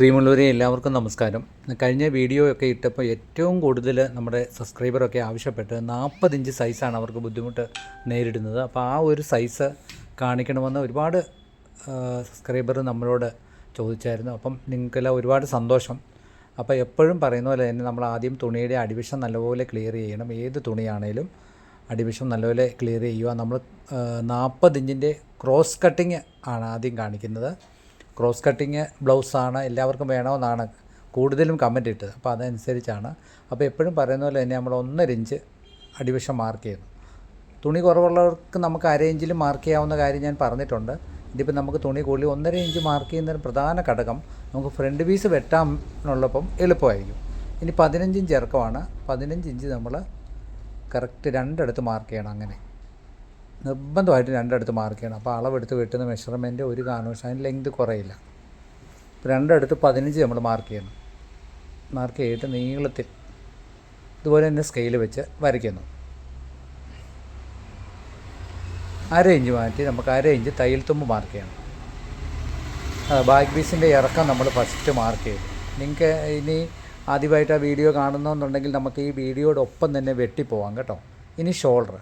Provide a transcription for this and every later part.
പ്രിയമുള്ളവരെ എല്ലാവർക്കും നമസ്കാരം. കഴിഞ്ഞ വീഡിയോ ഒക്കെ ഇട്ടപ്പോൾ ഏറ്റവും കൂടുതൽ നമ്മുടെ സബ്സ്ക്രൈബറൊക്കെ ആവശ്യപ്പെട്ട് നാൽപ്പത് ഇഞ്ച് സൈസാണ് അവർക്ക് ബുദ്ധിമുട്ട് നേരിടുന്നത്. അപ്പോൾ ആ ഒരു സൈസ് കാണിക്കണമെന്ന് ഒരുപാട് സബ്സ്ക്രൈബർ നമ്മളോട് ചോദിച്ചായിരുന്നു. അപ്പം നിങ്ങൾക്കെല്ലാം ഒരുപാട് സന്തോഷം. അപ്പോൾ എപ്പോഴും പറയുന്ന പോലെ തന്നെ നമ്മൾ ആദ്യം തുണിയുടെ അടിവശം നല്ലപോലെ ക്ലിയർ ചെയ്യണം. ഏത് തുണിയാണേലും അടിവശം നല്ലപോലെ ക്ലിയർ ചെയ്യുക. നമ്മൾ നാൽപ്പത് ഇഞ്ചിന്റെ ക്രോസ് കട്ടിങ് ആണ് ആദ്യം കാണിക്കുന്നത്. ക്രോസ് കട്ടിങ് ബ്ലൗസാണ് എല്ലാവർക്കും വേണമെന്നാണ് കൂടുതലും കമന്റ് ഇട്ടത്. അപ്പോൾ അതനുസരിച്ചാണ്. അപ്പോൾ എപ്പോഴും പറയുന്ന പോലെ തന്നെ നമ്മൾ ഒന്നര ഇഞ്ച് അടിവശം മാർക്ക് ചെയ്യുന്നു. തുണി കുറവുള്ളവർക്ക് നമുക്ക് അര ഇഞ്ചിൽ മാർക്ക് ചെയ്യാവുന്ന കാര്യം ഞാൻ പറഞ്ഞിട്ടുണ്ട്. ഇതിപ്പോൾ നമുക്ക് തുണി കൂടി ഒന്നര ഇഞ്ച് മാർക്ക് ചെയ്യുന്നതിന് പ്രധാന ഘടകം നമുക്ക് ഫ്രണ്ട് പീസ് വെട്ടാനുള്ളപ്പം എളുപ്പമായിരിക്കും. ഇനി പതിനഞ്ച് ഇഞ്ച് ഇറക്കമാണ്. പതിനഞ്ച് ഇഞ്ച് നമ്മൾ കറക്റ്റ് രണ്ടിടത്ത് മാർക്ക് ചെയ്യണം അങ്ങനെ. നിർബന്ധമായിട്ട് രണ്ടിടത്ത് മാർക്ക് ചെയ്യണം. അപ്പോൾ അളവെടുത്ത് വെട്ടുന്ന മെഷർമെന്റ് ഒരു കാരണവശാലും ലെങ്ത് കുറയില്ല. ഇപ്പോൾ രണ്ടിടത്ത് പതിനഞ്ച് നമ്മൾ മാർക്ക് ചെയ്യണം. മാർക്ക് ചെയ്തിട്ട് നീളത്തിൽ ഇതുപോലെ തന്നെ സ്കെയിൽ വെച്ച് വരയ്ക്കുന്നു. അര ഇഞ്ച് മാറ്റി നമുക്ക് അര ഇഞ്ച് തയ്യൽ തുമ്പ് മാർക്ക് ചെയ്യണം. ബാക്ക് പീസിന്റെ ഇറക്കം നമ്മൾ ഫസ്റ്റ് മാർക്ക് ചെയ്തു. നിങ്ങൾക്ക് ഇനി ആദ്യമായിട്ട് ആ വീഡിയോ കാണുന്നുണ്ടെങ്കിൽ നമുക്ക് ഈ വീഡിയോടൊപ്പം തന്നെ വെട്ടിപ്പോവാം കേട്ടോ. ഇനി ഷോൾഡർ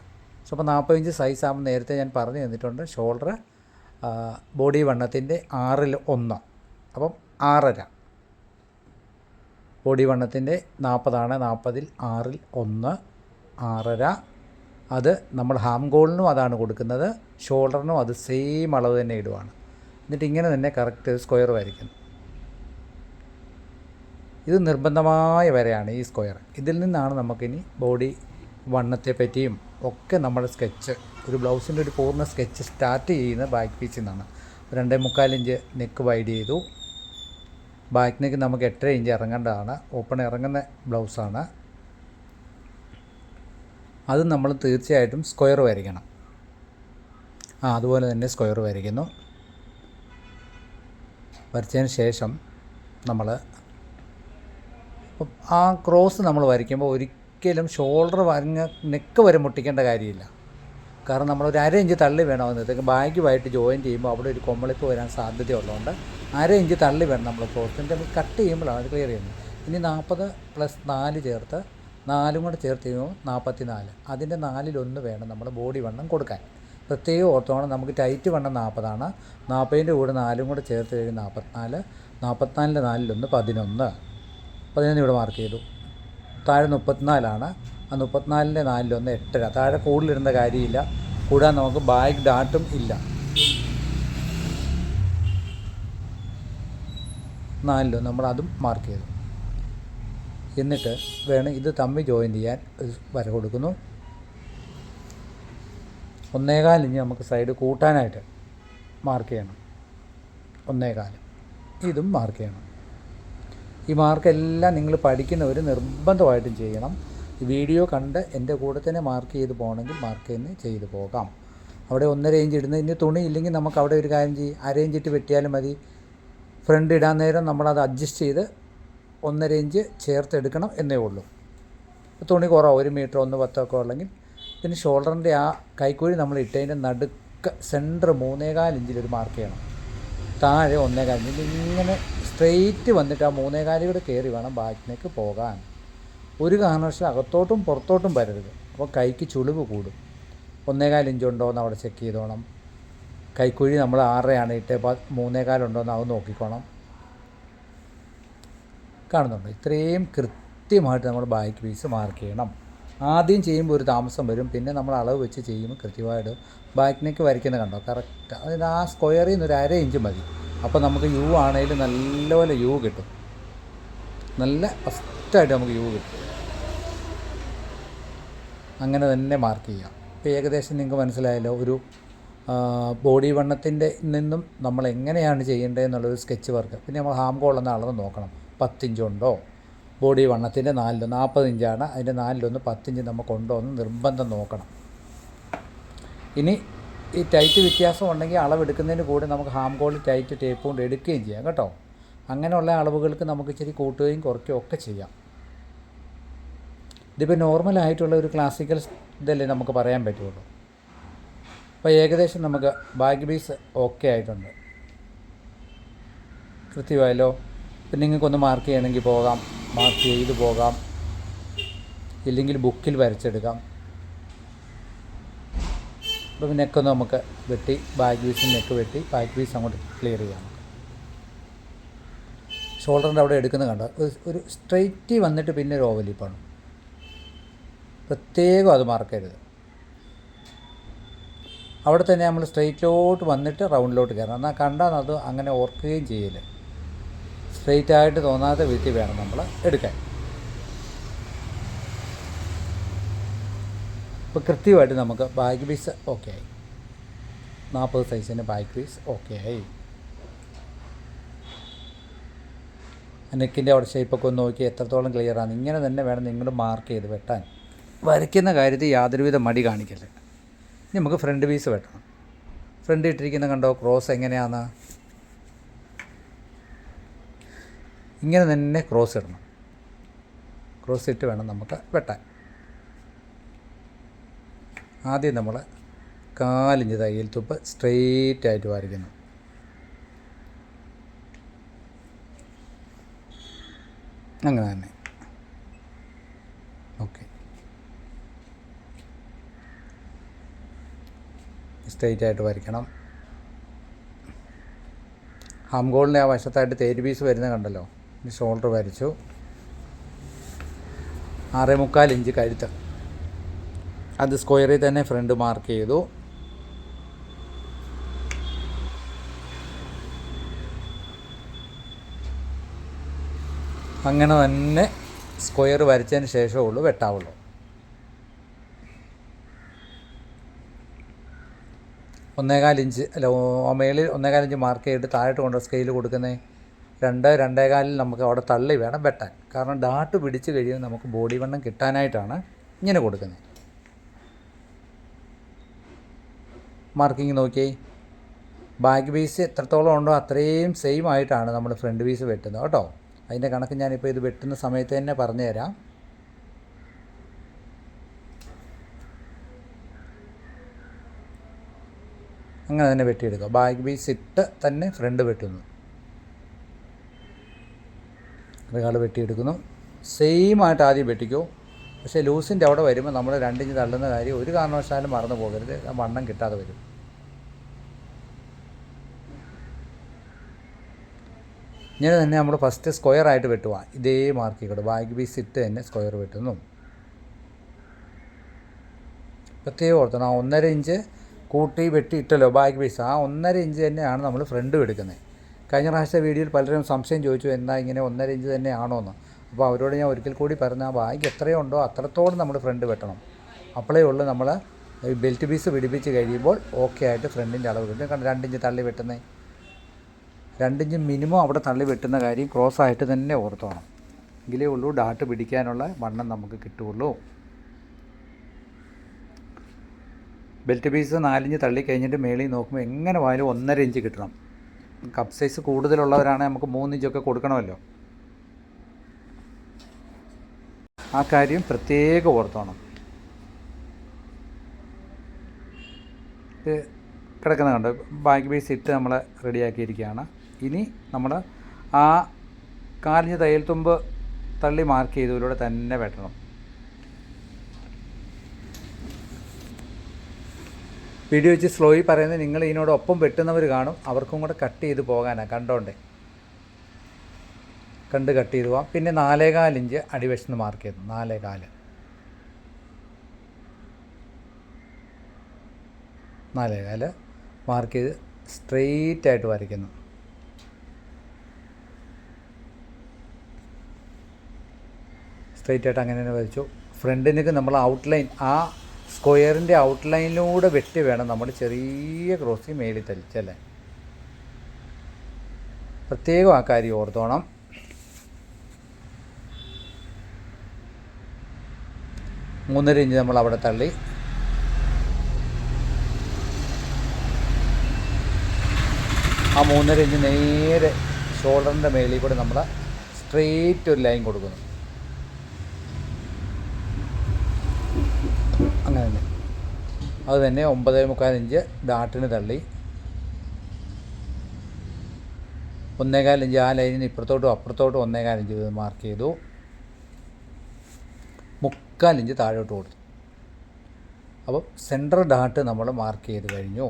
സോ അപ്പോൾ നാൽപ്പത് ഇഞ്ച് സൈസ് ആകുമ്പോൾ നേരത്തെ ഞാൻ പറഞ്ഞു തന്നിട്ടുണ്ട്. ഷോൾഡർ ബോഡി വണ്ണത്തിന്റെ ആറിൽ ഒന്ന്. അപ്പം ആറര. ബോഡി വണ്ണത്തിന്റെ നാൽപ്പതാണ് നാൽപ്പതിൽ ആറിൽ ഒന്ന് ആറര. അത് നമ്മൾ ഹാം ഗോളിനും അതാണ് കൊടുക്കുന്നത്. ഷോൾഡറിനും അത് സെയിം അളവ് തന്നെ ഇടുവാണ്. എന്നിട്ട് ഇങ്ങനെ തന്നെ കറക്റ്റ് സ്ക്വയർ വരയ്ക്കുന്നു. ഇത് നിർബന്ധമായ വരെയാണ് ഈ സ്ക്വയർ ഇതിൽ നിന്നാണ് നമുക്കിനി ബോഡി വണ്ണത്തെ പറ്റിയും ഒക്കെ നമ്മുടെ സ്കെച്ച് ഒരു ബ്ലൗസിന്റെ ഒരു പൂർണ സ്കെച്ച് സ്റ്റാർട്ട് ചെയ്യുന്ന ബാക്ക് പീസിൽ നിന്നാണ് രണ്ടേ മുക്കാൽ ഇഞ്ച് നെക്ക് വൈഡ് ചെയ്തു. ബാക്ക് നെക്ക് നമുക്ക് എട്ടര ഇഞ്ച് ഇറങ്ങേണ്ടതാണ്. ഓപ്പൺ ഇറങ്ങുന്ന ബ്ലൗസാണ് അത് നമ്മൾ തീർച്ചയായിട്ടും സ്ക്വയർ വരയ്ക്കണം. ആ അതുപോലെ തന്നെ സ്ക്വയർ വരയ്ക്കുന്നു. വരച്ചതിന് ശേഷം നമ്മൾ ആ ക്രോസ് നമ്മൾ വരയ്ക്കുമ്പോൾ ഒരിക്കലും ഷോൾഡർ വരഞ്ഞ നെക്ക് വരെ മുട്ടിക്കേണ്ട കാര്യമില്ല. കാരണം നമ്മൾ ഒരു അര ഇഞ്ച് തള്ളി വേണം വേണമെന്നത്തേക്ക് ബാഗുമായിട്ട് ജോയിൻ ചെയ്യുമ്പോൾ അവിടെ ഒരു കൊമ്മളിപ്പ് വരാൻ സാധ്യതയുള്ളതുകൊണ്ട് അര ഇഞ്ച് തള്ളി വേണം നമ്മൾ ക്ലോത്തിന്റെ കട്ട് ചെയ്യുമ്പോഴാണ് അത് ക്ലിയർ ചെയ്യുന്നത്. ഇനി നാൽപ്പത് പ്ലസ് നാല് ചേർത്ത് നാലും കൂടെ ചേർത്ത് ചെയ്യുമ്പോൾ നാൽപ്പത്തി നാല് അതിന്റെ നാലിലൊന്ന് വേണം നമ്മൾ ബോഡി വണ്ണം കൊടുക്കാൻ. പ്രത്യേകം ഓർത്തോണം നമുക്ക് ടൈറ്റ് വണ്ണം നാൽപ്പതാണ്. നാൽപ്പതിന്റെ കൂടെ നാലും കൂടെ ചേർത്ത് കഴിഞ്ഞ് നാൽപ്പത്തിനാല്. നാൽപ്പത്തിനാലിന്റെ നാലിലൊന്ന് പതിനൊന്ന്. പതിനൊന്ന് ഇവിടെ മാർക്ക് ചെയ്തു. താഴെ മുപ്പത്തിനാലാണ്. ആ മുപ്പത്തിനാലിന്റെ നാലിലൊന്ന് എട്ടര. താഴെ കൂടുതലിരുന്ന കാര്യമില്ല. കൂടാൻ നമുക്ക് ബാഗ് ഡാട്ടും ഇല്ല. നാലിലൊന്ന് നമ്മൾ അതും മാർക്ക് ചെയ്തു. എന്നിട്ട് വേണം ഇത് തമ്മിൽ ജോയിൻ ചെയ്യാൻ വര കൊടുക്കുന്നു. ഒന്നേകാൽ നമുക്ക് സൈഡ് കൂട്ടാനായിട്ട് മാർക്ക് ചെയ്യണം. ഒന്നേകാൽ ഇതും മാർക്ക് ചെയ്യണം. ഈ മാർക്ക് എല്ലാം നിങ്ങൾ പഠിക്കുന്നവർ നിർബന്ധമായിട്ടും ചെയ്യണം. വീഡിയോ കണ്ട് എന്റെ കൂടെ തന്നെ മാർക്ക് ചെയ്ത് പോകണമെങ്കിൽ മാർക്ക് തന്നെ ചെയ്ത് പോകാം. അവിടെ ഒന്നര ഇഞ്ച് ഇടുന്ന ഇനി തുണി ഇല്ലെങ്കിൽ നമുക്ക് അവിടെ ഒരു കാര്യം ചെയ്യും. അര ഇഞ്ച് ഇട്ട് വെട്ടിയാലും മതി. ഫ്രണ്ട് ഇടാൻ നേരം നമ്മളത് അഡ്ജസ്റ്റ് ചെയ്ത് ഒന്നര ഇഞ്ച് ചേർത്തെടുക്കണം എന്നേ ഉള്ളൂ. തുണി കുറവ്. ഒരു മീറ്റർ ഒന്ന് പത്തൊക്കെ ഉള്ളെങ്കിൽ പിന്നെ ഷോൾഡറിന്റെ ആ കൈക്കൂലി നമ്മൾ ഇട്ടതിന്റെ നടുക്ക് സെന്റർ മൂന്നേകാൽ ഇഞ്ചിലൊരു മാർക്ക് ചെയ്യണം. താഴെ ഒന്നേകാൽ ഇഞ്ച്. ഇങ്ങനെ സ്ട്രെയിറ്റ് വന്നിട്ട് ആ മൂന്നേകാലി കൂടെ കയറി വേണം ബാക്കിലേക്ക് പോകാൻ. ഒരു കാരണവശാലും അകത്തോട്ടും പുറത്തോട്ടും വരരുത്. അപ്പോൾ കൈക്ക് ചുളിവ് കൂടും. ഒന്നേകാൽ ഇഞ്ച് ഉണ്ടോ എന്ന് അവിടെ ചെക്ക് ചെയ്തോണം. കൈക്കുഴി നമ്മൾ ആറരയാണ് ഇട്ട് മൂന്നേകാലുണ്ടോ എന്ന് അത് നോക്കിക്കോണം. കാണുന്നുണ്ട്? ഇത്രയും കൃത്യമായിട്ട് നമ്മൾ ബാക്ക് പീസ് മാർക്ക് ചെയ്യണം. ആദ്യം ചെയ്യുമ്പോൾ ഒരു താമസം വരും. പിന്നെ നമ്മൾ അളവ് വെച്ച് ചെയ്യുമ്പോൾ കൃത്യമായിട്ട് ബാക്കിനേക്ക് വരയ്ക്കുന്നത് കണ്ടോ? കറക്റ്റ് അതായത് ആ സ്ക്വയറിൽ നിന്ന് ഒരു അര ഇഞ്ച് മതി. അപ്പോൾ നമുക്ക് യു ആണെങ്കിലും നല്ലപോലെ യു കിട്ടും. നല്ല ഫസ്റ്റായിട്ട് നമുക്ക് യു കിട്ടും. അങ്ങനെ തന്നെ മാർക്ക് ചെയ്യാം. ഇപ്പോൾ ഏകദേശം നിങ്ങൾക്ക് മനസ്സിലായല്ലോ ഒരു ബോഡി വണ്ണത്തിന്റെ നിന്നും നമ്മൾ എങ്ങനെയാണ് ചെയ്യേണ്ടത് എന്നുള്ളൊരു സ്കെച്ച് വർക്ക് പിന്നെ നമ്മൾ ഹാം ഗോൾ എന്ന അളവ് നോക്കണം. പത്തിഞ്ചുണ്ടോ ബോഡി വണ്ണത്തിന്റെ നാലിലൊന്ന് നാൽപ്പത് ഇഞ്ചാണ് അതിന്റെ നാലിലൊന്ന് പത്തിഞ്ച് നമുക്ക് ഉണ്ടോ എന്ന് നിർബന്ധം നോക്കണം. ഇനി ഈ ടൈറ്റ് വ്യത്യാസം ഉണ്ടെങ്കിൽ അളവെടുക്കുന്നതിന് കൂടെ നമുക്ക് ഹാം ഗോൾ ടൈറ്റ് ടേപ്പ് കൊണ്ട് എടുക്കുകയും ചെയ്യാം കേട്ടോ. അങ്ങനെയുള്ള അളവുകൾക്ക് നമുക്ക് ഇച്ചിരി കൂട്ടുകയും കുറയ്ക്കുകയും ഒക്കെ ചെയ്യാം. ഇതിപ്പോൾ നോർമലായിട്ടുള്ള ഒരു ക്ലാസിക്കൽ ഇതല്ലേ നമുക്ക് പറയാൻ പറ്റുള്ളൂ. അപ്പോൾ ഏകദേശം നമുക്ക് ബാഗ് പീസ് ഓക്കെ ആയിട്ടുണ്ട്. കൃത്യമായല്ലോ. പിന്നെ നിങ്ങൾക്കൊന്ന് മാർക്ക് ചെയ്യണമെങ്കിൽ പോകാം. മാർക്ക് ചെയ്ത് പോകാം. ഇല്ലെങ്കിൽ ബുക്കിൽ വരച്ചെടുക്കാം. അപ്പോൾ നെക്ക് ഒന്ന് നമുക്ക് വെട്ടി ബാക്ക് പീസിൽ നെക്ക് വെട്ടി ബാക്ക് പീസ് അങ്ങോട്ട് ക്ലിയർ ചെയ്യാം. ഷോൾഡറിന്റെ അവിടെ എടുക്കുന്ന കണ്ട? ഒരു- ഒരു സ്ട്രെയിറ്റ് വന്നിട്ട് പിന്നെ ഒരു ഓവലിപ്പാണ് പ്രത്യേകം അത് മറക്കരുത്. അവിടെ തന്നെ നമ്മൾ സ്ട്രെയിറ്റിലോട്ട് വന്നിട്ട് റൗണ്ടിലോട്ട് കയറണം. എന്നാൽ കണ്ടാൽ അത് അങ്ങനെ ഓർക്കുകയും ചെയ്യില്ല. സ്ട്രെയിറ്റ് ആയിട്ട് തോന്നാത്ത വിധത്തിൽ വേണം നമ്മൾ എടുക്കാൻ. അപ്പോൾ കൃത്യമായിട്ട് നമുക്ക് ബാക്ക് പീസ് ഓക്കെ ആയി. നാൽപ്പത് സൈസിന്റെ ബാക്ക് പീസ് ഓക്കെ ആയി. നെക്കിന്റെ അവിടെ ഷേപ്പൊക്കെ ഒന്ന് നോക്കി എത്രത്തോളം ക്ലിയർ ആണ്. ഇങ്ങനെ തന്നെ വേണം നിങ്ങൾ മാർക്ക് ചെയ്ത് വെട്ടാൻ. വരയ്ക്കുന്ന കാര്യത്തിൽ യാതൊരുവിധ മടി കാണിക്കല്ല ഇനി നമുക്ക് ഫ്രണ്ട് പീസ് വെട്ടണം. ഫ്രണ്ട് ഇട്ടിരിക്കുന്ന കണ്ടോ? ക്രോസ് എങ്ങനെയാണ്? ഇങ്ങനെ തന്നെ ക്രോസ് ഇടണം. ക്രോസ് ഇട്ട് വേണം നമുക്ക് വെട്ടാൻ. ആദ്യം നമ്മൾ കാലിഞ്ച് തയ്യൽ തുപ്പ് സ്ട്രെയിറ്റ് ആയിട്ട് വരയ്ക്കുന്നു അങ്ങനെ തന്നെ. ഓക്കെ സ്ട്രെയിറ്റ് ആയിട്ട് വരയ്ക്കണം. ഹാം ഗോളിന്റെ ആ വശത്തായിട്ട് തേര് പീസ് വരുന്നത് കണ്ടല്ലോ? ഷോൾഡർ വരച്ചു. ആറേ മുക്കാൽ ഇഞ്ച് കഴുത്ത്. അത് സ്ക്വയറിൽ തന്നെ ഫ്രണ്ട് മാർക്ക് ചെയ്തു. അങ്ങനെ തന്നെ സ്ക്വയർ വരച്ചതിന് ശേഷമേ ഉള്ളൂ വെട്ടാവുള്ളൂ. ഒന്നേകാൽ ഇഞ്ച് അല്ല മേളിൽ ഒന്നേകാൽ ഇഞ്ച് മാർക്ക് ചെയ്തിട്ട് താഴോട്ട് കൊണ്ട് സ്കെയിൽ കൊടുക്കുന്നത് രണ്ട് രണ്ടേകാലിൽ നമുക്ക് അവിടെ തള്ളി വേണം വെട്ടാൻ. കാരണം ഡാട്ട് പിടിച്ച് കഴിയുമ്പോൾ നമുക്ക് ബോഡി വണ്ണം കിട്ടാനായിട്ടാണ് ഇങ്ങനെ കൊടുക്കുന്നത്. മാർക്കിങ് നോക്കി. ബാക്ക് പീസ് എത്രത്തോളം ഉണ്ടോ അത്രയും സെയിം ആയിട്ടാണ് നമ്മൾ ഫ്രണ്ട് പീസ് വെട്ടുന്നത് കേട്ടോ. അതിന്റെ കണക്ക് ഞാനിപ്പോൾ ഇത് വെട്ടുന്ന സമയത്ത് തന്നെ പറഞ്ഞു തരാം അങ്ങനെ തന്നെ വെട്ടിയെടുക്കുക ബാക്ക് പീസ് ഇട്ട് തന്നെ ഫ്രണ്ട് വെട്ടുന്നു. റിഗാൾ വെട്ടിയെടുക്കുന്നു. സെയിം ആയിട്ട് ആദ്യം വെട്ടിക്കോ. പക്ഷേ ലൂസിന്റെ അവിടെ വരുമ്പോൾ നമ്മൾ രണ്ടിഞ്ച് തള്ളുന്ന കാര്യം ഒരു കാരണവശാലും മറന്നു പോകരുത്. ആ വണ്ണം കിട്ടാതെ വരും. ഇങ്ങനെ തന്നെ നമ്മൾ ഫസ്റ്റ് സ്ക്വയർ ആയിട്ട് വെട്ടുക. ഇതേ മാർക്ക് ചെയ്യണം ബാക്ക് പീസ് ഇട്ട് തന്നെ സ്ക്വയർ വെട്ടുന്നു. പ്രത്യേകം ഓർത്തണം. ആ ഒന്നര ഇഞ്ച് കൂട്ടി വെട്ടി ഇട്ടല്ലോ ബാക്ക് പീസ് ആ ഒന്നര ഇഞ്ച് തന്നെയാണ് നമ്മൾ ഫ്രണ്ടും എടുക്കുന്നത്. കഴിഞ്ഞ പ്രാവശ്യത്തെ വീഡിയോയിൽ പലരും സംശയം ചോദിച്ചു എന്നാ ഇങ്ങനെ ഒന്നര ഇഞ്ച് തന്നെയാണോ എന്ന് അപ്പോൾ അവരോട് ഞാൻ ഒരിക്കൽ കൂടി പറഞ്ഞ ആ ബാഗ് എത്രയുണ്ടോ അത്രത്തോളം നമ്മൾ ഫ്രണ്ട് വെട്ടണം. അപ്പോഴേ ഉള്ളൂ നമ്മൾ ബെൽറ്റ് പീസ് പിടിപ്പിച്ച് കഴിയുമ്പോൾ ഓക്കെ ആയിട്ട് ഫ്രണ്ടിന്റെ അളവ് കിട്ടും കാരണം രണ്ടിഞ്ച് തള്ളി വെട്ടുന്നേ? രണ്ടിഞ്ച് മിനിമം അവിടെ തള്ളി വെട്ടുന്ന കാര്യം ക്രോസ് ആയിട്ട് തന്നെ ഓർത്തോണം. എങ്കിലേ ഉള്ളൂ ഡാട്ട് പിടിക്കാനുള്ള വണ്ണം നമുക്ക് കിട്ടുകയുള്ളൂ ബെൽറ്റ് പീസ് നാലിഞ്ച് തള്ളി കഴിഞ്ഞിട്ട് മേളിൽ നോക്കുമ്പോൾ എങ്ങനെ പോയാലും ഒന്നര ഇഞ്ച് കിട്ടണം. കപ്പ് സൈസ് കൂടുതലുള്ളവരാണെങ്കിൽ നമുക്ക് മൂന്നിഞ്ചൊക്കെ കൊടുക്കണമല്ലോ. ആ കാര്യം പ്രത്യേകം ഓർത്തോണം. ഇത് കിടക്കുന്ന കണ്ട്? ബാക്ക് പീസ് ഇട്ട് നമ്മൾ റെഡിയാക്കിയിരിക്കുകയാണ്. ഇനി നമ്മൾ ആ കാലിഞ്ഞ് തയ്യൽ തുമ്പ് തള്ളി മാർക്ക് ചെയ്തതിലൂടെ തന്നെ വെട്ടണം. വീഡിയോ വെച്ച് സ്ലോയി പറയുന്നത് നിങ്ങൾ ഇതിനോടൊപ്പം വെട്ടുന്നവർ കാണും. അവർക്കും കൂടെ കട്ട് ചെയ്ത് പോകാനാണ് കണ്ടോണ്ടേ? കണ്ട് കട്ട് ചെയ്ത് പോവാം. പിന്നെ നാലേകാൽ ഇഞ്ച് അടിവശത്ത് മാർക്ക് ചെയ്തു നാലേകാൽ. നാലേകാൽ മാർക്ക് ചെയ്ത് സ്ട്രെയിറ്റ് ആയിട്ട് വരയ്ക്കുന്നു സ്ട്രെയിറ്റ് ആയിട്ട് അങ്ങനെ തന്നെ വരച്ചു. ഫ്രണ്ടിലേക്ക് നമ്മൾ ഔട്ട്ലൈൻ ആ സ്ക്വയറിന്റെ ഔട്ട്ലൈനിലൂടെ വെട്ടി വേണം നമ്മൾ ചെറിയ ക്രോസി മേളിൽ തലിച്ചല്ലേ പ്രത്യേകം ആ കാര്യം ഓർത്തോണം. മൂന്നര ഇഞ്ച് നമ്മൾ അവിടെ തള്ളി. ആ മൂന്നര ഇഞ്ച് നേരെ ഷോൾഡറിന്റെ മേളിൽ കൂടെ നമ്മൾ സ്ട്രെയിറ്റ് ഒരു ലൈൻ കൊടുക്കുന്നു. അങ്ങനെ തന്നെ. അത് തന്നെ ഒമ്പതേ മുക്കാൽ ഇഞ്ച് ഡാട്ടിന് തള്ളി. ഒന്നേകാൽ ഇഞ്ച് ആ ലൈനിന് ഇപ്പുറത്തോട്ടും അപ്പുറത്തോട്ടും ഒന്നേകാൽ ഇഞ്ച് മാർക്ക് ചെയ്തു. മുക്കാൽ ഇഞ്ച് താഴോട്ട് കൊടുത്തു. അപ്പോൾ സെൻട്രൽ ഡാട്ട് നമ്മൾ മാർക്ക് ചെയ്ത് കഴിഞ്ഞു.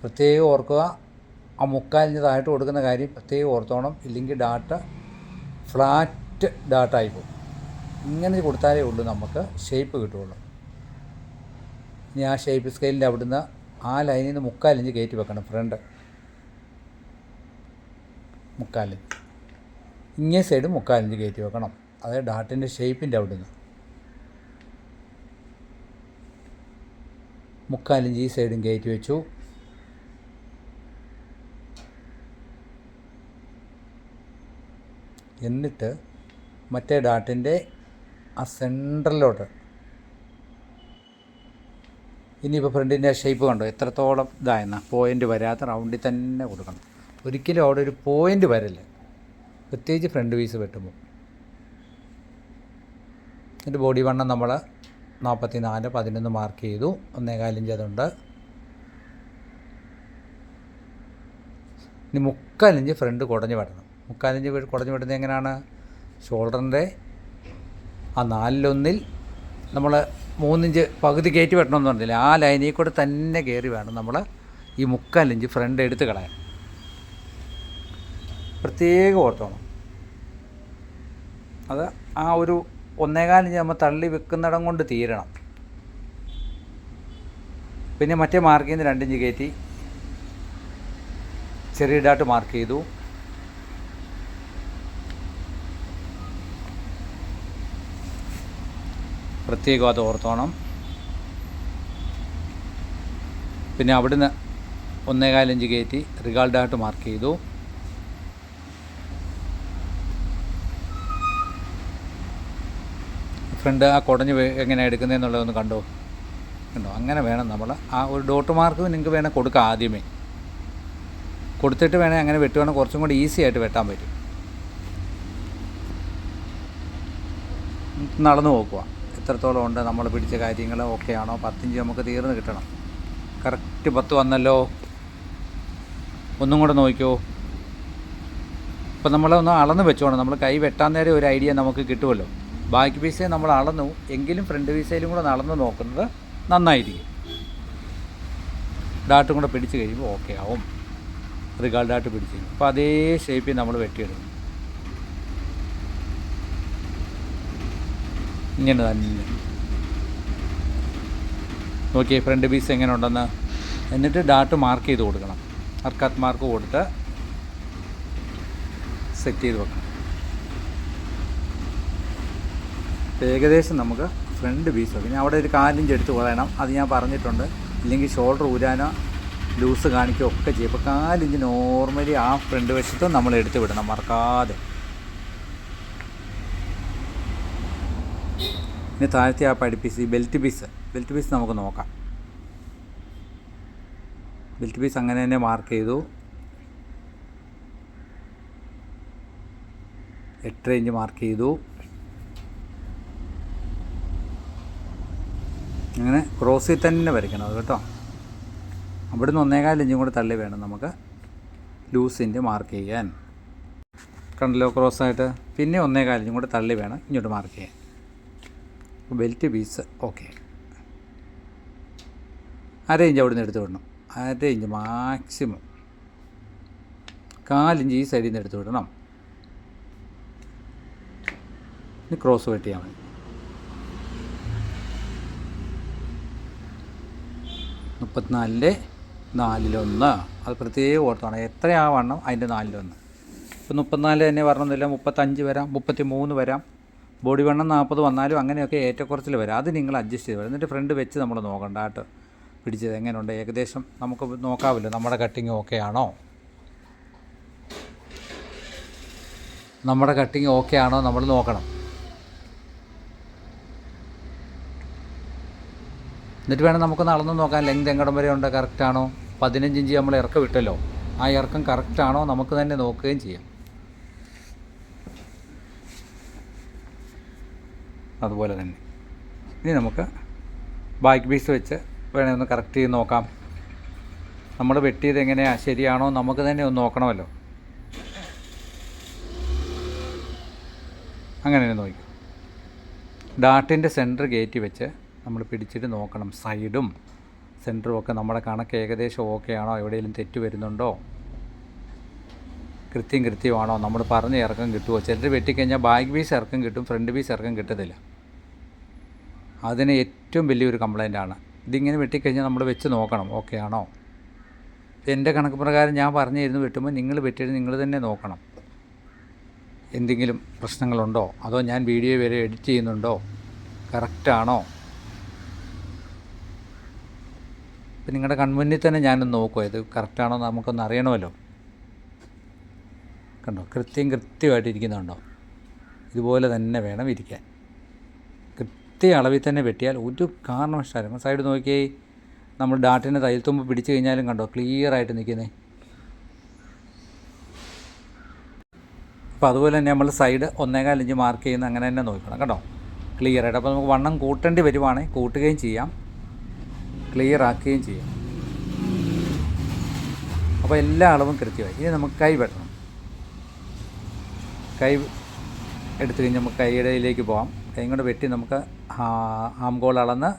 പ്രത്യേകം ഓർക്കുക ആ മുക്കാലിഞ്ച് താഴോട്ട് കൊടുക്കുന്ന കാര്യം പ്രത്യേകം ഓർത്തോണം. ഇല്ലെങ്കിൽ ഡാറ്റ ഫ്ലാറ്റ് ഡാറ്റായി പോകും. ഇങ്ങനെ കൊടുത്താലേ ഉള്ളൂ നമുക്ക് ഷേപ്പ് കിട്ടുള്ളൂ ഇനി ആ ഷേപ്പ് സ്കെയിലിന്റെ അവിടുന്ന് ആ ലൈനിൽ നിന്ന് മുക്കാലിഞ്ച് കയറ്റി വെക്കണം ഫ്രണ്ട് മുക്കാലിഞ്ച് ഇങ്ങേ സൈഡ് മുക്കാലിഞ്ച് കയറ്റി വെക്കണം. അതായത് ഡാട്ടിന്റെ ഷേപ്പിന്റെ അവിടുന്ന്. മുക്കാലിഞ്ച് ഈ സൈഡും കയറ്റി വെച്ചു. എന്നിട്ട് മറ്റേ ഡാട്ടിന്റെ ആ സെന്ററിലോട്ട് ഇനിയിപ്പോൾ ഫ്രണ്ടിന്റെ ഷേപ്പ് കണ്ടോ? എത്രത്തോളം ഇതായെന്ന? പോയിന്റ് വരാത്ത റൗണ്ടിൽ തന്നെ കൊടുക്കണം. ഒരിക്കലും അവിടെ ഒരു പോയിന്റ് വരല്ലേ. പ്രത്യേകിച്ച് ഫ്രണ്ട് പീസ് വെട്ടുമ്പോൾ എന്നിട്ട് ബോഡി വണ്ണം നമ്മൾ നാൽപ്പത്തി നാല് പതിനൊന്ന് മാർക്ക് ചെയ്തു. ഒന്നേകാലിഞ്ച് അതുണ്ട്. ഇനി മുക്കാലിഞ്ച് ഫ്രണ്ട് കുടഞ്ഞ് വെട്ടണം മുക്കാലിഞ്ച് കുടഞ്ഞ് വെട്ടുന്നത് എങ്ങനെയാണ്? ഷോൾഡറിന്റെ ആ നാലിലൊന്നിൽ നമ്മൾ മൂന്നിഞ്ച് പകുതി കയറ്റി വെട്ടണമെന്ന് പറഞ്ഞില്ല? ആ ലൈനിൽ കൂടെ തന്നെ കയറി വേണം നമ്മൾ ഈ മുക്കാലിഞ്ച് ഫ്രണ്ട് എടുത്ത് കളയാൻ. പ്രത്യേകം ഓർത്തോണം. അത് ആ ഒരു ഒന്നേകാലിഞ്ച് നമ്മൾ തള്ളി വെക്കുന്നിടം കൊണ്ട് തീരണം. പിന്നെ മറ്റേ മാർക്കിൽ നിന്ന് രണ്ടിഞ്ച് കയറ്റി ചെറിയ ഡാട്ട് മാർക്ക് ചെയ്തു. പ്രത്യേകം അത് ഓർത്തോണം. പിന്നെ അവിടുന്ന് ഒന്നേകാലഞ്ച് കയറ്റി റിഗാൾഡായിട്ട് മാർക്ക് ചെയ്തു. ഫ്രണ്ട് ആ കുടഞ്ഞ് എങ്ങനെയാണ് എടുക്കുന്നതെന്നുള്ളതൊന്ന് കണ്ടോ? കണ്ടോ? അങ്ങനെ വേണം നമ്മൾ ആ ഒരു ഡോട്ട് മാർക്ക് നിങ്ങൾക്ക് വേണേൽ കൊടുക്കാം ആദ്യമേ. കൊടുത്തിട്ട് വേണേൽ അങ്ങനെ വെട്ടുവാണെങ്കിൽ കുറച്ചും കൂടി ഈസി ആയിട്ട് വെട്ടാൻ പറ്റും. നടന്നു നോക്കുക എത്രത്തോളം ഉണ്ട് നമ്മൾ പിടിച്ച കാര്യങ്ങൾ ഓക്കെ ആണോ പത്തിഞ്ച് നമുക്ക് തീർന്ന് കിട്ടണം. കറക്റ്റ് പത്ത് വന്നല്ലോ. ഒന്നും കൂടെ നോക്കിയോ ഇപ്പം നമ്മളൊന്ന് അളന്ന് വെച്ചോണം. നമ്മൾ കൈ വെട്ടാൻ നേരം ഒരു ഐഡിയ നമുക്ക് കിട്ടുമല്ലോ. ബാക്ക് പീസേ നമ്മൾ അളന്നു. എങ്കിലും ഫ്രണ്ട് പീസയിലും കൂടെ നടന്ന് നോക്കുന്നത് നന്നായിരിക്കും. ഡാട്ടും കൂടെ പിടിച്ച് കഴിയുമ്പോൾ ഓക്കെ ആവും. റിഗാൾ ഡാട്ട് പിടിച്ച് കഴിയും അപ്പോൾ അതേ ഷേപ്പിൽ നമ്മൾ വെട്ടിയെടുക്കും. ഇങ്ങനെ തന്നെ. നോക്കിയേ ഫ്രണ്ട് പീസ് എങ്ങനെ ഉണ്ടെന്ന്. എന്നിട്ട് ഡാട്ട് മാർക്ക് ചെയ്ത് കൊടുക്കണം. അർക്കാത്ത് മാർക്ക് കൊടുത്ത് സെറ്റ് ചെയ്ത് വെക്കണം ഇപ്പം ഏകദേശം നമുക്ക് ഫ്രണ്ട് പീസ് പിന്നെ അവിടെ ഒരു കാലിഞ്ച് എടുത്ത് പറയണം അത് ഞാൻ പറഞ്ഞിട്ടുണ്ട്. ഇല്ലെങ്കിൽ ഷോൾഡർ ഊരാനോ ലൂസ് കാണിക്കുകയോ ഒക്കെ ചെയ്യും. അപ്പോൾ കാലിഞ്ച് നോർമലി ആ ഫ്രണ്ട് വശത്തും നമ്മൾ എടുത്ത് വിടണം. മറക്കാതെ. ഇനി താഴത്തെ ആ പടി പീസ് ഈ ബെൽറ്റ് പീസ് ബെൽറ്റ് പീസ് നമുക്ക് നോക്കാം. ബെൽറ്റ് പീസ് അങ്ങനെ തന്നെ മാർക്ക് ചെയ്തു. എട്ട് ഇഞ്ച് മാർക്ക് ചെയ്തു. അങ്ങനെ ക്രോസിൽ തന്നെ വരയ്ക്കണം അത് കേട്ടോ. അവിടുന്ന് ഒന്നേകാൽ ഇഞ്ചും കൂടെ തള്ളി വേണം നമുക്ക് ലൂസിന്റെ മാർക്ക് ചെയ്യാൻ. കണ്ടല്ലോ ക്രോസായിട്ട് പിന്നെ ഒന്നേകാൽ ഇഞ്ചും കൂടെ തള്ളി വേണം ഇങ്ങോട്ട് മാർക്ക് ചെയ്യാൻ. ബെൽറ്റ് പീസ് ഓക്കെ അര ഇഞ്ച് അവിടെ നിന്ന് എടുത്ത് വിടണം. അര ഇഞ്ച് മാക്സിമം കാലിഞ്ച് ഈ സൈഡിൽ നിന്ന് എടുത്ത് വിടണം. ഇനി ക്രോസ് വെട്ടിയാൽ മതി. മുപ്പത്തിനാലിന്റെ നാലിലൊന്ന്. അത് പ്രത്യേകം ഓർത്താണ്. എത്രയാ വണ്ണം അതിന്റെ നാലിലൊന്ന്. ഇപ്പോൾ മുപ്പത്തിനാല് തന്നെ വരണമെന്നില്ല മുപ്പത്തഞ്ച് വരാം മുപ്പത്തി മൂന്ന് വരാം. ബോഡി വണ്ണം നാൽപ്പത് വന്നാലും അങ്ങനെയൊക്കെ ഏറ്റക്കുറച്ചിൽ വരാം. അത് നിങ്ങൾ അഡ്ജസ്റ്റ് ചെയ്ത് വരാം എന്നിട്ട് ഫ്രണ്ട് വെച്ച് നമ്മൾ നോക്കണ്ട കേട്ടോ. പിടിച്ചത് എങ്ങനെയുണ്ട്? ഏകദേശം നമുക്ക് നോക്കാമല്ലോ. നമ്മുടെ കട്ടിങ് ഓക്കെ ആണോ? നമ്മുടെ കട്ടിങ് ഓക്കെ ആണോ നമ്മൾ നോക്കണം. എന്നിട്ട് വേണം നമുക്കൊന്ന് അളന്ന് നോക്കാൻ. ലെങ്ത് എങ്ങടം വരെ ഉണ്ട് കറക്റ്റാണോ പതിനഞ്ച് ഇഞ്ച് നമ്മൾ ഇറക്കം വിട്ടല്ലോ. ആ ഇറക്കം കറക്റ്റാണോ നമുക്ക് തന്നെ നോക്കുകയും ചെയ്യാം. അതുപോലെ തന്നെ. ഇനി നമുക്ക് ബാക്ക് പീസ് വെച്ച് വേണേൽ ഒന്ന് കറക്റ്റ് ചെയ്ത് നോക്കാം. നമ്മൾ വെട്ടിയത് എങ്ങനെയാണ് ശരിയാണോ? നമുക്ക് തന്നെ ഒന്ന് നോക്കണമല്ലോ. അങ്ങനെ നോക്കും. ഡാട്ടിന്റെ സെന്റർ ഗേറ്റ് വെച്ച് നമ്മൾ പിടിച്ചിട്ട് നോക്കണം. സൈഡും സെന്ററും ഒക്കെ നമ്മുടെ കണക്ക് ഏകദേശം ഓക്കെ ആണോ? എവിടെയെങ്കിലും തെറ്റ് വരുന്നുണ്ടോ? കൃത്യം കൃത്യമാണോ? നമ്മൾ പറഞ്ഞ ഇറക്കം കിട്ടുമോ ചിലർ വെട്ടിക്കഴിഞ്ഞാൽ ബാക്ക് പീസ് ഇറക്കം കിട്ടും ഫ്രണ്ട് പീസ് ഇറക്കം കിട്ടത്തില്ല. അതിന് ഏറ്റവും വലിയൊരു കംപ്ലയിന്റാണ് ഇതിങ്ങനെ വെട്ടിക്കഴിഞ്ഞാൽ നമ്മൾ വെച്ച് നോക്കണം ഓക്കെ ആണോ? എന്റെ കണക്ക് പ്രകാരം ഞാൻ പറഞ്ഞു തരുന്നു വെട്ടുമ്പോൾ നിങ്ങൾ വെട്ടിയത് നിങ്ങൾ തന്നെ നോക്കണം. എന്തെങ്കിലും പ്രശ്നങ്ങളുണ്ടോ? അതോ ഞാൻ വീഡിയോ വരെ എഡിറ്റ് ചെയ്യുന്നുണ്ടോ? കറക്റ്റാണോ ഇപ്പം നിങ്ങളുടെ കൺമുന്നിൽ തന്നെ ഞാനൊന്ന് നോക്കുമോ ഇത് കറക്റ്റാണോ നമുക്കൊന്ന് അറിയണമല്ലോ. കണ്ടോ? കൃത്യം കൃത്യമായിട്ട് ഇരിക്കുന്നുണ്ടോ? ഇതുപോലെ തന്നെ വേണം ഇരിക്കാൻ. കൃത്യ അളവിൽ തന്നെ വെട്ടിയാൽ ഒരു കാരണവശാലും സൈഡ് നോക്കിയേ നമ്മൾ ഡാട്ടിനെ തയ്യൽത്തുമ്പ് പിടിച്ചു കഴിഞ്ഞാലും കണ്ടോ ക്ലിയർ ആയിട്ട് നിൽക്കുന്നേ. അപ്പോൾ അതുപോലെ തന്നെ നമ്മൾ സൈഡ് ഒന്നേകാൽ ഇഞ്ച് മാർക്ക് ചെയ്യുന്ന അങ്ങനെ തന്നെ നോക്കണം. കേട്ടോ ക്ലിയർ ആയിട്ട്. അപ്പോൾ നമുക്ക് വണ്ണം കൂട്ടേണ്ടി വരുവാണെങ്കിൽ കൂട്ടുകയും ചെയ്യാം. ക്ലിയർ ആക്കുകയും ചെയ്യും. അപ്പോൾ എല്ലാ അളവും കൃത്യമായി. ഇനി നമുക്ക് കൈ വെട്ടണം. കൈ എടുത്തു കഴിഞ്ഞാൽ നമുക്ക് കൈയിടയിലേക്ക് പോകാം കൈ കൊണ്ട് വെട്ടി നമുക്ക് ആംഗോൾ ഗോൾ അളന്ന്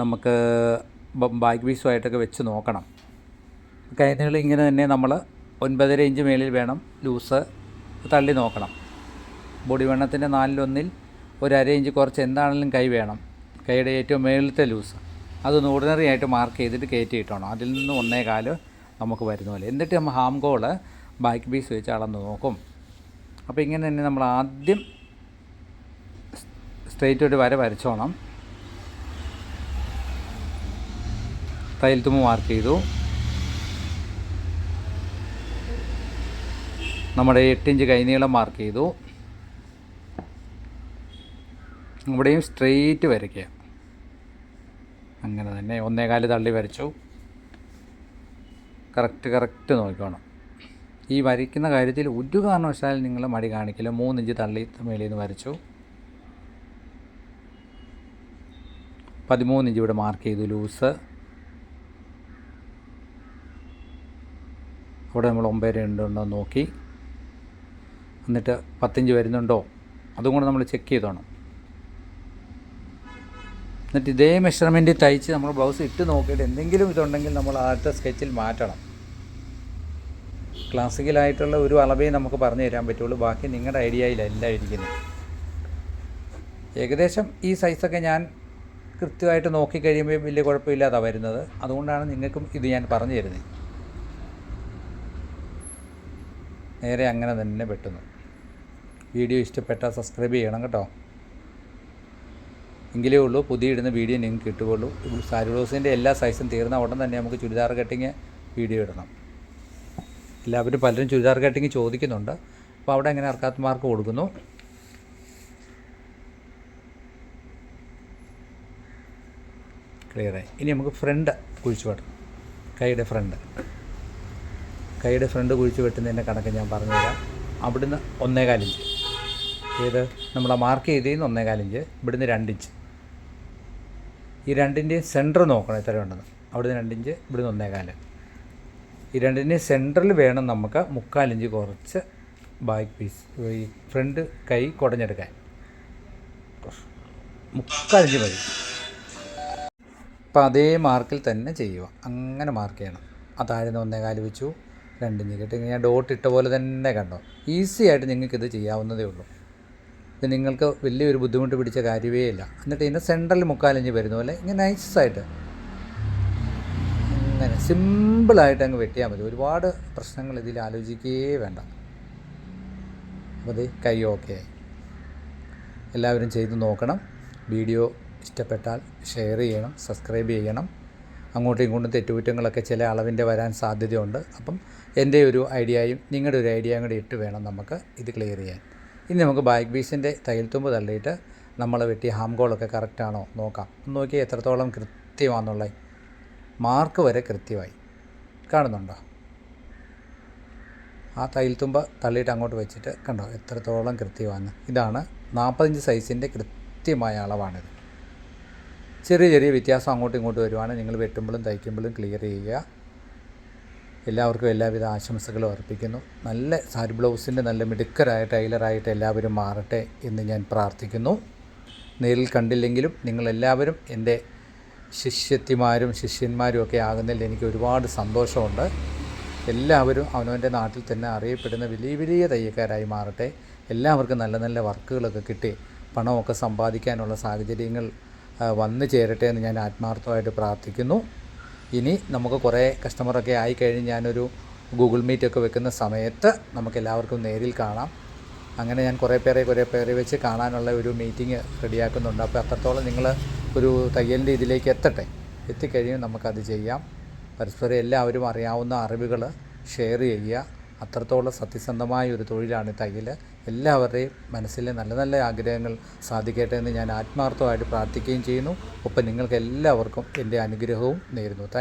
നമുക്ക് ബാക്ക് പീസുമായിട്ടൊക്കെ വെച്ച് നോക്കണം. കൈനീളം ഇങ്ങനെ തന്നെ നമ്മൾ ഒൻപതര ഇഞ്ച് മേളിൽ വേണം ലൂസ് തള്ളി നോക്കണം. ബോഡി വെണ്ണത്തിന്റെ നാലിലൊന്നിൽ ഒരു അര ഇഞ്ച് കുറച്ച് എന്താണെങ്കിലും കൈ വേണം. കൈയുടെ ഏറ്റവും മേളിലത്തെ ലൂസ് അതൊന്ന് ഓർഡിനറി ആയിട്ട് മാർക്ക് ചെയ്തിട്ട് കയറ്റിയിട്ടാണോ അതിൽ നിന്ന് ഒന്നേ കാൽ നമുക്ക് വരുന്ന പോലെ. എന്നിട്ട് നമ്മൾ ഹാം ഗോൾ ബാക്ക് പീസ് വെച്ച് അളന്ന് നോക്കും. അപ്പോൾ ഇങ്ങനെ തന്നെ നമ്മൾ ആദ്യം സ്ട്രെയിറ്റ് ഒരു വര വരച്ചോണം. തയ്യൽ തുമ്പ് മാർക്ക് ചെയ്തു. നമ്മുടെ എട്ടിഞ്ച് കൈനീളം മാർക്ക് ചെയ്തു. ഇവിടെയും സ്ട്രെയിറ്റ് വരയ്ക്കുക. അങ്ങനെ തന്നെ ഒന്നേകാൽ തള്ളി വരച്ചു. കറക്റ്റ് കറക്റ്റ് നോക്കണം ഈ വരയ്ക്കുന്ന കാര്യത്തിൽ ഒരു കാരണവശാലും നിങ്ങൾ മടി കാണിക്കില്ല. മൂന്നിഞ്ച് തള്ളി മേളിൽ നിന്ന് വരച്ചു. പതിമൂന്നിഞ്ച് ഇവിടെ മാർക്ക് ചെയ്തു ലൂസ് അവിടെ നമ്മൾ ഒമ്പത് ഉണ്ടോ നോക്കി. എന്നിട്ട് പത്തിഞ്ച് വരുന്നുണ്ടോ? അതും കൂടെ നമ്മൾ ചെക്ക് ചെയ്തോണം. എന്നിട്ട് ഇതേ മെഷർമെന്റ് തയ്ച്ച് നമ്മൾ ബ്ലൗസ് ഇട്ട് നോക്കിയിട്ട് എന്തെങ്കിലും ഇതുണ്ടെങ്കിൽ നമ്മൾ ആദ്യത്തെ സ്കെച്ചിൽ മാറ്റണം. ക്ലാസിക്കലായിട്ടുള്ള ഒരു അളവേ നമുക്ക് പറഞ്ഞു തരാൻ പറ്റുള്ളൂ. ബാക്കി നിങ്ങളുടെ ഐഡിയയിലല്ല ഇരിക്കുന്നത് ഏകദേശം ഈ സൈസൊക്കെ ഞാൻ കൃത്യമായിട്ട് നോക്കി കഴിയുമ്പോൾ വലിയ കുഴപ്പമില്ലാതെ വരുന്നത്. അതുകൊണ്ടാണ് നിങ്ങൾക്കും ഇത് ഞാൻ പറഞ്ഞു തരുന്നത്. നേരെ അങ്ങനെ തന്നെ പെട്ടെന്ന് വീഡിയോ ഇഷ്ടപ്പെട്ടാൽ സബ്സ്ക്രൈബ് ചെയ്യണം കേട്ടോ. എങ്കിലേ ഉള്ളൂ. പുതിയ ഇടുന്ന വീഡിയോ നിങ്ങൾക്ക് കിട്ടുകയുള്ളൂ. സാരി ബ്ലൗസിന്റെ എല്ലാ സൈസും തീർന്ന ഉടൻ തന്നെ നമുക്ക് ചുരിദാർ കട്ടിങ് വീഡിയോ ഇടണം. എല്ലാവരും പലരും ചുരിദാർ കട്ടിങ് ചോദിക്കുന്നുണ്ട്. അപ്പോൾ അവിടെ എങ്ങനെ അർക്കാത്ത് മാർക്ക് കൊടുക്കുന്നു. ക്ലിയറായി ഇനി നമുക്ക് ഫ്രണ്ട് കുഴിച്ചു വെട്ടണം. കൈയുടെ ഫ്രണ്ട് കൈയുടെ ഫ്രണ്ട് കുഴിച്ചു വെട്ടുന്നതിന്റെ കണക്ക് ഞാൻ പറഞ്ഞുതരാം. അവിടുന്ന് ഒന്നേകാലിഞ്ച് ഏത്? നമ്മൾ മാർക്ക് ചെയ്തതിന് ഒന്നേകാലിഞ്ച് ഇവിടുന്ന് രണ്ടിഞ്ച് ഈ രണ്ടിന്റെയും സെന്റർ നോക്കണം എത്ര ഉണ്ടെന്ന് അവിടുന്ന് രണ്ടിഞ്ച് ഇവിടുന്ന് ഒന്നേകാൽ. ഈ രണ്ടിന്റെയും സെന്ററിൽ വേണം നമുക്ക് മുക്കാലിഞ്ച് കുറച്ച് ബാക്ക് പീസ് ഈ ഫ്രണ്ട് കൈ കുടഞ്ഞെടുക്കാൻ. മുക്കാലിഞ്ച് മതി. അപ്പം അതേ മാർക്കിൽ തന്നെ ചെയ്യുക. അങ്ങനെ മാർക്ക് ചെയ്യണം. ആ താഴ്ന്ന ഒന്നേകാൽ വെച്ചു രണ്ടിഞ്ച് കിട്ടി ഞാൻ ഡോട്ട് ഇട്ട പോലെ തന്നെ കണ്ടോ? ഈസി ആയിട്ട് നിങ്ങൾക്കിത് ചെയ്യാവുന്നതേ ഉള്ളൂ. ഇത് നിങ്ങൾക്ക് വലിയൊരു ബുദ്ധിമുട്ട് പിടിച്ച കാര്യമേ ഇല്ല. എന്നിട്ട് ഇതിന്റെ സെൻട്രൽ മുക്കാലിഞ്ച് വരുന്ന. പോലെ ഇങ്ങനെ നൈസായിട്ട് ഇങ്ങനെ സിമ്പിളായിട്ട് അങ്ങ് വെട്ടിയാൽ മതി. ഒരുപാട് പ്രശ്നങ്ങൾ ഇതിൽ ആലോചിക്കുകയേ വേണ്ട. അപ്പോൾ അത് കൈ ഓക്കെ ആയി. എല്ലാവരും ചെയ്ത് നോക്കണം. വീഡിയോ ഇഷ്ടപ്പെട്ടാൽ ഷെയർ ചെയ്യണം സബ്സ്ക്രൈബ് ചെയ്യണം. അങ്ങോട്ടും ഇങ്ങോട്ടും തെറ്റുകുറ്റങ്ങളൊക്കെ ചില അളവിന്റെ വരാൻ സാധ്യതയുണ്ട്. അപ്പം എന്റെ ഒരു ഐഡിയയും നിങ്ങളുടെ ഒരു ഐഡിയയും കൂടി ഇട്ട് വേണം നമുക്ക് ഇത് ക്ലിയർ ചെയ്യാൻ. ഇനി നമുക്ക് ബാക്ക് പീസിന്റെ തയ്യൽത്തുമ്പ് തള്ളിയിട്ട് നമ്മൾ വെട്ടിയ ഹാം ഗോളൊക്കെ കറക്റ്റാണോ നോക്കാം. നോക്കിയാൽ എത്രത്തോളം കൃത്യമാണെന്നുള്ള മാർക്ക് വരെ കൃത്യമായി. കാണുന്നുണ്ടോ? ആ തയ്യൽത്തുമ്പ് തള്ളിയിട്ട് അങ്ങോട്ട് വെച്ചിട്ട് കണ്ടോ എത്രത്തോളം കൃത്യമാണ് ഇതാണ് നാൽപ്പത്തഞ്ച് സൈസിന്റെ കൃത്യമായ അളവാണിത്. ചെറിയ ചെറിയ വ്യത്യാസം അങ്ങോട്ടും ഇങ്ങോട്ടും വരുവാണ്. നിങ്ങൾ വെട്ടുമ്പോഴും തയ്ക്കുമ്പോഴും ക്ലിയർ ചെയ്യുക. എല്ലാവർക്കും എല്ലാവിധ ആശംസകളും അർപ്പിക്കുന്നു. നല്ല സാരി ബ്ലൗസിന്റെ നല്ല മിടുക്കരായ ടൈലറായിട്ട് എല്ലാവരും മാറട്ടെ എന്ന് ഞാൻ പ്രാർത്ഥിക്കുന്നു. നേരിൽ കണ്ടില്ലെങ്കിലും നിങ്ങളെല്ലാവരും എന്റെ ശിഷ്യത്തിമാരും ശിഷ്യന്മാരും ഒക്കെ ആകുന്നതിൽ എനിക്ക് ഒരുപാട് സന്തോഷമുണ്ട്. എല്ലാവരും അവനവന്റെ നാട്ടിൽ തന്നെ അറിയപ്പെടുന്ന വലിയ വലിയ തയ്യക്കാരായി മാറട്ടെ. എല്ലാവർക്കും നല്ല നല്ല വർക്കുകളൊക്കെ കിട്ടി. പണമൊക്കെ സമ്പാദിക്കാനുള്ള സാഹചര്യങ്ങൾ വന്നു ചേരട്ടെ എന്ന് ഞാൻ ആത്മാർത്ഥമായിട്ട് പ്രാർത്ഥിക്കുന്നു. ഇനി നമുക്ക് കുറേ കസ്റ്റമറൊക്കെ ആയിക്കഴിഞ്ഞ് ഞാനൊരു ഗൂഗിൾ മീറ്റൊക്കെ വെക്കുന്ന സമയത്ത് നമുക്ക് എല്ലാവർക്കും നേരിൽ കാണാം. അങ്ങനെ ഞാൻ കുറേ പേരെ കുറേ പേരെ വെച്ച് കാണാനുള്ള ഒരു മീറ്റിംഗ് റെഡിയാക്കുന്നുണ്ട്. അപ്പോൾ അത്രത്തോളം നിങ്ങൾ ഒരു തയ്യലിന്റെ ഇതിലേക്ക് എത്തട്ടെ. എത്തിക്കഴിയുമ്പോൾ നമുക്കത് ചെയ്യാം. പരസ്പരം എല്ലാവരും അറിയാവുന്ന അറിവുകൾ ഷെയർ ചെയ്യുക. അത്രത്തോളം സത്യസന്ധമായ ഒരു തൊഴിലാണ് തയ്യൽ എല്ലാവരുടെയും മനസ്സിലെ നല്ല നല്ല ആഗ്രഹങ്ങൾ സാധിക്കട്ടെ എന്ന് ഞാൻ ആത്മാർത്ഥമായിട്ട് പ്രാർത്ഥിക്കുകയും ചെയ്യുന്നു. ഒപ്പം നിങ്ങൾക്ക് എല്ലാവർക്കും എന്റെ അനുഗ്രഹവും നേരുന്നു. താങ്ക്